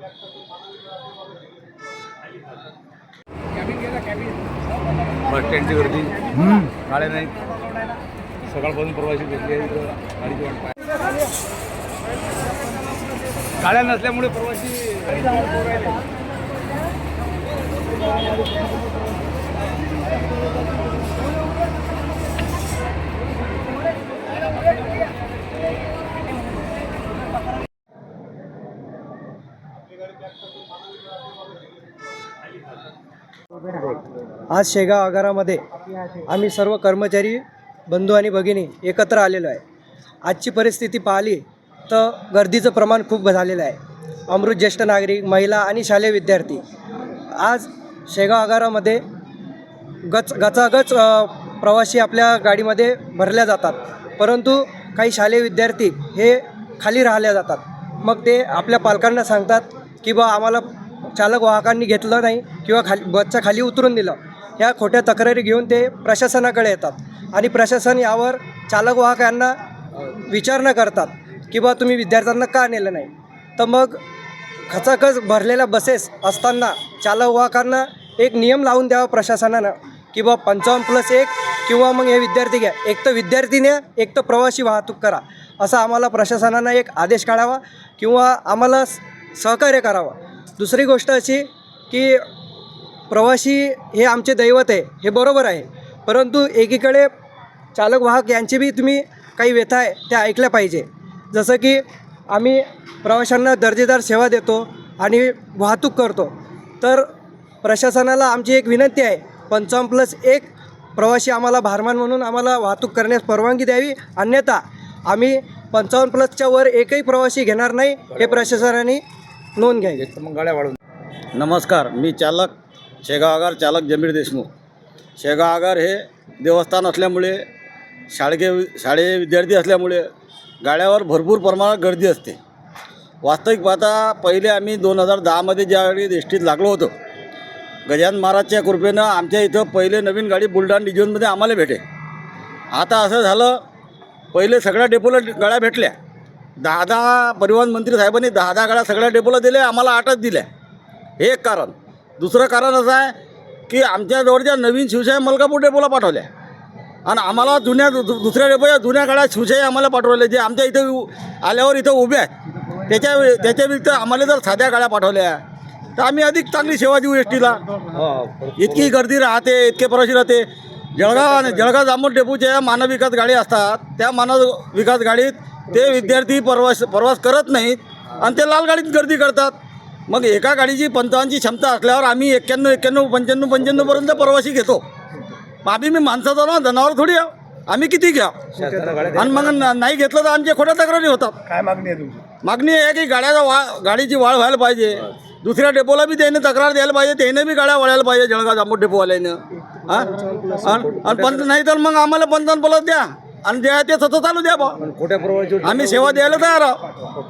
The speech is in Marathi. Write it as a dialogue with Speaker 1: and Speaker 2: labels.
Speaker 1: बस स्टँडची गर्दी. गाड्या नाहीत सकाळपासून प्रवासी भेटले गाडीची वाट पाहत. गाड्या नसल्यामुळे प्रवासी
Speaker 2: आज शेगाव आगारामध्ये आम्ही सर्व कर्मचारी बंधू आणि भगिनी एकत्र आलेलो आहे. आजची परिस्थिती पाहिली तर गर्दीचं प्रमाण खूप झालेलं आहे. अमृत ज्येष्ठ नागरिक महिला आणि शालेय विद्यार्थी. आज शेगाव आगारामध्ये गच गचागच प्रवासी आपल्या गाडीमध्ये भरल्या जातात. परंतु काही शालेय विद्यार्थी हे खाली राहिल्या जातात. मग ते आपल्या पालकांना सांगतात की बा आम्हाला चालक वाहकांनी घेतलं नाही किंवा खाली बसच्या खाली उतरून दिलं ह्या खोट्या तक्रारी घेऊन ते प्रशासनाकडे येतात. आणि प्रशासन यावर चालक वाहकांना विचारणा करतात की बा तुम्ही विद्यार्थ्यांना का नेलं नाही? तर मग खचाखच भरलेल्या बसेस असताना चालक वाहकांना एक नियम लावून द्यावा प्रशासनानं की बा पंचावन्न प्लस एक किंवा मग हे विद्यार्थी घ्या. एक तर विद्यार्थी न्या एक तर प्रवासी वाहतूक करा. असा आम्हाला प्रशासनानं एक आदेश काढावा किंवा आम्हाला सहकार्य करावं. दुसरी गोष्ट अशी की प्रवासी हे आमचे दैवत आहे हे बरोबर आहे. परंतु एकीकडे चालक वाहक यांची बी तुम्ही काही व्यथा आहे त्या ऐकल्या पाहिजे. जसं की आम्ही प्रवाशांना दर्जेदार सेवा देतो आणि वाहतूक करतो. तर प्रशासनाला आमची एक विनंती आहे पंचावन्न प्लस एक प्रवासी आम्हाला भारमान म्हणून आम्हाला वाहतूक करण्यास परवानगी द्यावी. अन्यथा आम्ही पंचावन्न प्लसच्या वर एकही प्रवासी घेणार नाही हे प्रशासनाने नोंद घ्यावी
Speaker 1: तर मग गाड्या वाढून
Speaker 3: नमस्कार मी चालक शेगावगार चालक जमीर देशमुख. शेगावगार हे देवस्थान असल्यामुळे शाळगे शाळे विद्यार्थी असल्यामुळे गाड्यावर भरपूर प्रमाणात गर्दी असते. वास्तविक पाहता पहिले आम्ही दोन हजार दहामध्ये ज्यावेळी एस टीत लागलो होतो गजानन महाराजच्या कृपेनं आमच्या इथं पहिले नवीन गाडी बुलढाणा डिव्हिजनमध्ये आम्हाला भेटे आता असं झालं पहिले सगळ्या डेपोला गाड्या भेटल्या. दहा दहा परिवहन मंत्री साहेबांनी दहा दहा गाड्या सगळ्या डेपोला दिल्या आम्हाला आठच दिल्या. हे एक कारण. दुसरं कारण असं आहे की आमच्या जवळच्या नवीन शिवशाही मलकापूर डेपोला पाठवल्या. आणि आम्हाला जुन्या दु- दुसऱ्या डेपोच्या जुन्या गाड्या शिवशाही आम्हाला पाठवल्या जे आमच्या इथं आल्यावर इथं उभ्या आहेत. त्याच्या त्याच्या व्यतिरिक्त आम्हाला जर साध्या गाड्या पाठवल्या तर आम्ही अधिक चांगली सेवा देऊ एस टीला. इतकी गर्दी राहते इतके प्रवासी राहते. जळगाव जळगाव जामोद डेपोच्या मानव विकास गाडी असतात. त्या मानव विकास गाडीत ते विद्यार्थी प्रवास प्रवास करत नाहीत आणि ते लाल गाडीत गर्दी करतात. मग एका गाडीची पंचावन्नची क्षमता असल्यावर आम्ही एक्क्याण्णव एक्क्याण्णव पंच्याण्णव पंच्याण्णवपर्यंत प्रवासी घेतो. मग आम्ही मी माणसाचा ना जनावर थोडी आहो. आम्ही किती घ्या? आणि मग न- नाही घेतलं तर आमच्या खोट्या तक्रारी होतात.
Speaker 1: काय मागणी आहे तुमची?
Speaker 3: मागणी आहे की गाड्याचा वा गाडीची वाढ व्हायला पाहिजे. दुसऱ्या डेपोला बी त्याने तक्रार द्यायला पाहिजे त्याने बी गाड्या वळायला पाहिजे जळगाव जांबूट डेपोवाल्यानं. हां? आणि पंच नाही तर मग आम्हाला पंचावन्न बोलत द्या. आणि जे आहे ते सतत चालू द्या बा
Speaker 1: खोट्या
Speaker 3: आम्ही सेवा द्यायला तयार आहोत.